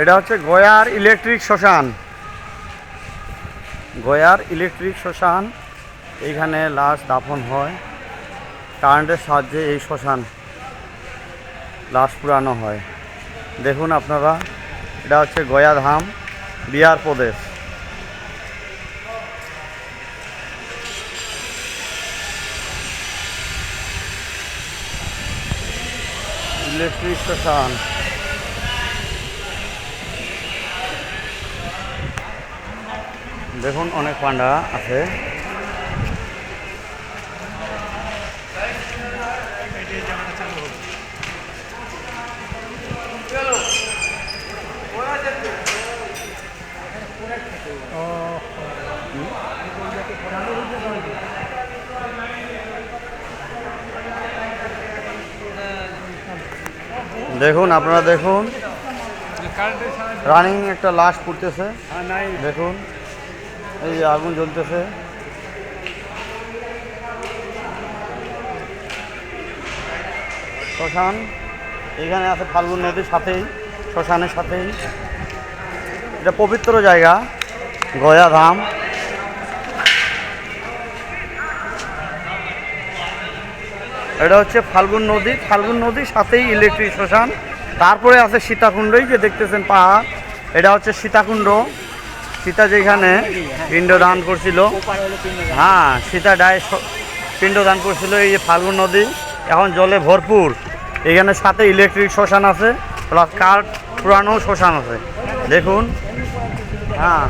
এটা হচ্ছে গয়ার ইলেকট্রিক শ্মশান। গয়ার ইলেকট্রিক শ্মশান, এইখানে লাশ দাফন হয়। কারেন্টের সাহায্যে এই শ্মশান লাশ পুরানো হয়। দেখুন আপনারা, এটা হচ্ছে গয়া ধাম, বিহার প্রদেশ। ইলেকট্রিক শ্মশান। দেখুন অনেক পান্ডা আছে। দেখুন আপনারা দেখুন। রানিং একটা লাশ পুড়তেছে। দেখুন। এই আগুন জ্বলতেছে। শ্মশান, এখানে আছে ফাল্গুন নদীর সাথেই, শ্মশানের সাথেই। এটা পবিত্র জায়গা, গয়া ধাম। এটা হচ্ছে ফাল্গুন নদী, ফাল্গুন নদীর সাথেই ইলেকট্রিক শ্মশান। তারপরে আছে সীতাকুণ্ডই, যে দেখতেছেন পাহাড়। এটা হচ্ছে সীতাকুণ্ড। সীতা যেখানে পিণ্ডদান করছিল। হ্যাঁ সীতা ডায় পিণ্ডদান করছিল এই যে ফাল্গুন নদী। এখন জলে ভরপুর। এখানে সাথে ইলেকট্রিক শ্মশান আছে প্লাস কাঠ পুরানো শ্মশান আছে। দেখুন। হ্যাঁ।